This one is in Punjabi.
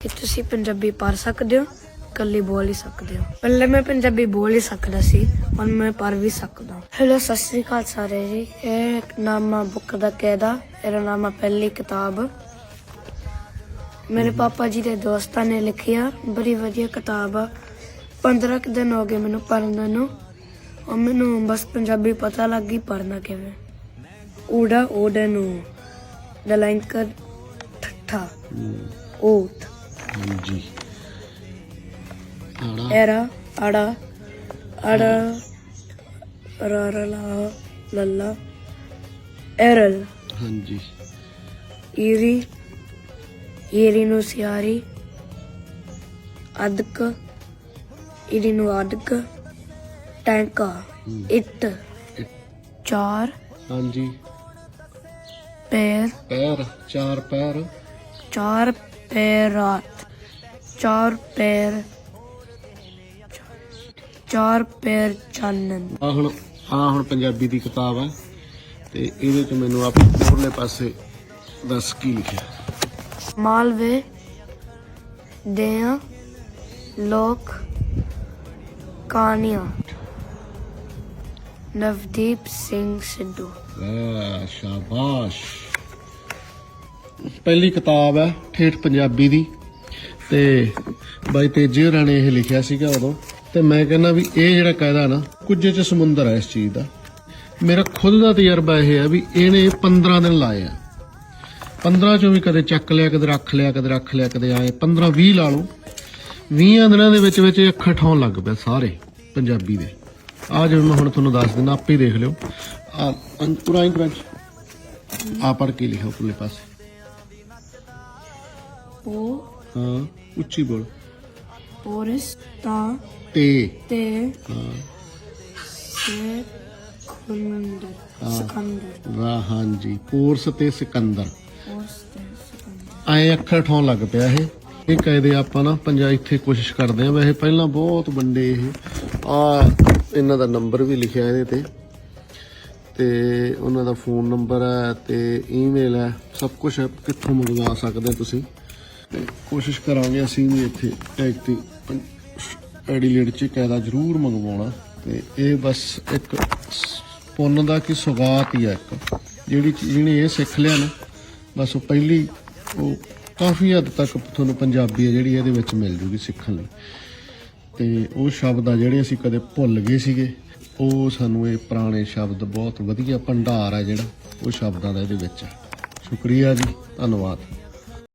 ਕਿ ਤੁਸੀਂ ਪੰਜਾਬੀ ਪੜ੍ਹ ਸਕਦੇ ਹੋ ਕੱਲੀ ਬੋਲ ਹੀ ਸਕਦੇ ਹੋ। ਪਹਿਲੇ ਮੈਂ ਪੰਜਾਬੀ ਬੋਲ ਹੀ ਸਕਦਾ ਸੀ, ਹੁਣ ਮੈਂ ਪੜ੍ਹ ਵੀ ਸਕਦਾ ਹੈਲੋ ਸਤਿ ਸ੍ਰੀ ਅਕਾਲ ਸਾਰੇ ਜੀ। ਇਹ ਨਾਮ ਨਾਮਾ ਬੁੱਕ ਦਾ ਕਹਿਦਾ ਇਹਦਾ ਨਾਮ ਆ ਪਹਿਲੀ ਕਿਤਾਬ। ਮੇਰੇ ਪਾਪਾ ਜੀ ਦੇ ਦੋਸਤਾਂ ਨੇ ਲਿਖਿਆ, ਬੜੀ ਵਧੀਆ ਕਿਤਾਬ ਆ। 15 ਕੁ ਦਿਨ ਹੋ ਗਏ ਮੈਨੂੰ ਪੜ੍ਹਨ ਨੂੰ। ਉਹ ਮੈਨੂੰ ਬਸ ਪੰਜਾਬੀ ਪਤਾ ਲੱਗ ਗਈ, ਪੜ੍ਹਨਾ ਕਿਵੇਂ? ਊੜਾ ਓੜੇ ਨੂੰ ਦਲਾਈਂਕਰ ਠੱਠਾ। ਓਟ ਹਾਂਜੀ। ਆੜਾ। ਐਰਾ ਅੜਾ ਅੜਾ ਰਰਲਾ ਲੱਲਾ ਐਰਲ। ਹਾਂਜੀ। ਈਰੀ ਈਰੀ ਨੂੰ ਸਿਆਰੀ ਅਦਕ ਈਰੀ ਨੂੰ ਅਦਕ ਟੈਂਕਾ। ਇੱਟ। ਚਾਰ ਹਾਂਜੀ। ਪੈਰ ਪੈਰ ਚਾਰ ਪੈਰ। ਚਾਰ ਪੈਰਾਤ ਚਾਰ ਪੈਰ ਚਾਰ ਪੈਰ ਚਾਨਣ ਆ ਹੁਣ ਆ ਹੁਣ ਪੰਜਾਬੀ ਦੀ ਕਿਤਾਬ ਹੈ ਤੇ ਇਹਦੇ ਚ ਮੈਨੂੰ ਆਪ ਮੋਰਲੇ ਪਾਸੇ ਦੱਸ ਕੀ ਲਿਖਿਆ। ਮਾਲਵੇ ਦਿਆਂ ਲੋਕ ਕਹਾਣੀਆਂ। ਨਵਦੀਪ ਸਿੰਘ ਸਿੱਧੂ। ਵਾਹ ਸ਼ਾਬਾਸ਼। ਪਹਿਲੀ ਕਿਤਾਬ ਹੈ, ਠੇਠ ਪੰਜਾਬੀ ਦੀ। ਤੇ ਬਾਈ ਤੇਜੇ ਹੋਰਾਂ ਨੇ ਇਹ ਲਿਖਿਆ ਸੀਗਾ ਉਦੋਂ। ਤੇ ਮੈਂ ਕਹਿੰਦਾ ਵੀ ਇਹ ਜਿਹੜਾ ਕਾਇਦਾ ਨਾ ਕੁਝੇ ਚ ਸਮੁੰਦਰ ਹੈ ਇਸ ਚੀਜ਼ ਦਾ। ਮੇਰਾ ਖੁਦ ਦਾ ਤਜਰਬਾ ਇਹ ਹੈ ਵੀ ਇਹਨੇ 15 ਦਿਨ ਲਾਏ ਆ। 15 ਚੋਂ ਵੀ ਕਦੇ ਚੱਕ ਲਿਆ, ਕਦੇ ਰੱਖ ਲਿਆ, ਕਦੇ ਰੱਖ ਲਿਆ, ਕਦੇ ਆਏ। 15 20 ਲਾ ਲਓ। 20 ਦਿਨਾਂ ਦੇ ਵਿੱਚ ਵਿੱਚ ਇਹ ਅੱਖਰ ਠਾਉਣ ਲੱਗ ਪਿਆ ਸਾਰੇ ਪੰਜਾਬੀ ਦੇ। ਆ ਜਿਵੇਂ ਮੈਂ ਹੁਣ ਤੁਹਾਨੂੰ ਦੱਸ ਦਿੰਦਾ, ਆਪੇ ਦੇਖ ਲਿਓ। ਆ ਪੂਰਾ ਇੰਕਰੈਂਚ ਆ ਪੜ ਕੇ ਲਿਖੋ ਪੁੱਲੇ ਪਾਸੇ। ਪੋ ਹਾਂ ਉੱਚੀ ਬੋਲ। ਪੋਰਿਸ ਤਾਂ। ਤੇ ਤੇ ਹਾਂ। ਸੇ ਖੁੰਦਰ ਸਕੰਦਰ। ਵਾਹ ਹਾਂਜੀ। ਕੋਰਸ ਤੇ ਸਿਕੰਦਰ। ਪੋਰਸ ਤੇ ਸਕੰਦਰ। ਐ ਅੱਖਰ ਠਾਉਣ ਲੱਗ ਪਿਆ ਇਹ। ਇਹ ਕਾਇਦੇ ਆਪਾਂ ਨਾ ਪੰਜਾ ਇੱਥੇ ਕੋਸ਼ਿਸ਼ ਕਰਦੇ ਆ ਵੈਸੇ ਪਹਿਲਾਂ ਬਹੁਤ ਵੱਡੇ ਇਹ। ਆ ਇਹਨਾਂ ਦਾ ਨੰਬਰ ਵੀ ਲਿਖਿਆ ਇਹਦੇ ਤੇ। ਤੇ ਉਹਨਾਂ ਦਾ ਫੋਨ ਨੰਬਰ ਹੈ ਤੇ ਈਮੇਲ ਹੈ। ਸਭ ਕੁਝ ਹੈ। ਕਿੱਥੋਂ ਮੰਗਵਾ ਸਕਦੇ ਤੁਸੀਂ? ਤੇ ਕੋਸ਼ਿਸ਼ ਕਰਾਂਗੇ ਅਸੀਂ ਵੀ ਇੱਥੇ ਟੈਗ ਤੇ ਐਡੀਲੇਟ ਚ ਕਾਇਦਾ ਜ਼ਰੂਰ ਮੰਗਵਾਉਣਾ ਤੇ ਇਹ ਬਸ ਇੱਕ ਸ- ਪੁੰਨ ਦਾ ਕੀ ਸੁਗਾਤ ਹੀ ਆ ਇੱਕ। ਜਿਹੜੀ ਜਿਹਨੇ ਇਹ ਸਿੱਖ ਲਿਆ ਨਾ, ਬਸ ਉਹ ਪਹਿਲੀ ਉਹ ਕਾਫੀ ਹੱਦ ਤੱਕ ਤੁਹਾਨੂੰ ਪੰਜਾਬੀ ਹੈ ਜਿਹੜੀ ਇਹਦੇ ਵਿੱਚ ਮਿਲ ਜੂਗੀ ਸਿੱਖਣ ਲਈ। ਤੇ ਉਹ ਸ਼ਬਦ ਆ ਜਿਹੜੇ ਅਸੀਂ ਕਦੇ ਭੁੱਲ ਗਏ ਸੀਗੇ, ਉਹ ਸਾਨੂੰ ਇਹ ਪੁਰਾਣੇ ਸ਼ਬਦ ਬਹੁਤ ਵਧੀਆ ਭੰਡਾਰ ਆ ਜਿਹੜਾ ਉਹ ਸ਼ਬਦਾਂ ਦਾ ਇਹਦੇ ਵਿੱਚ ਹੈ ਸ਼ੁਕਰੀਆ ਜੀ, ਧੰਨਵਾਦ।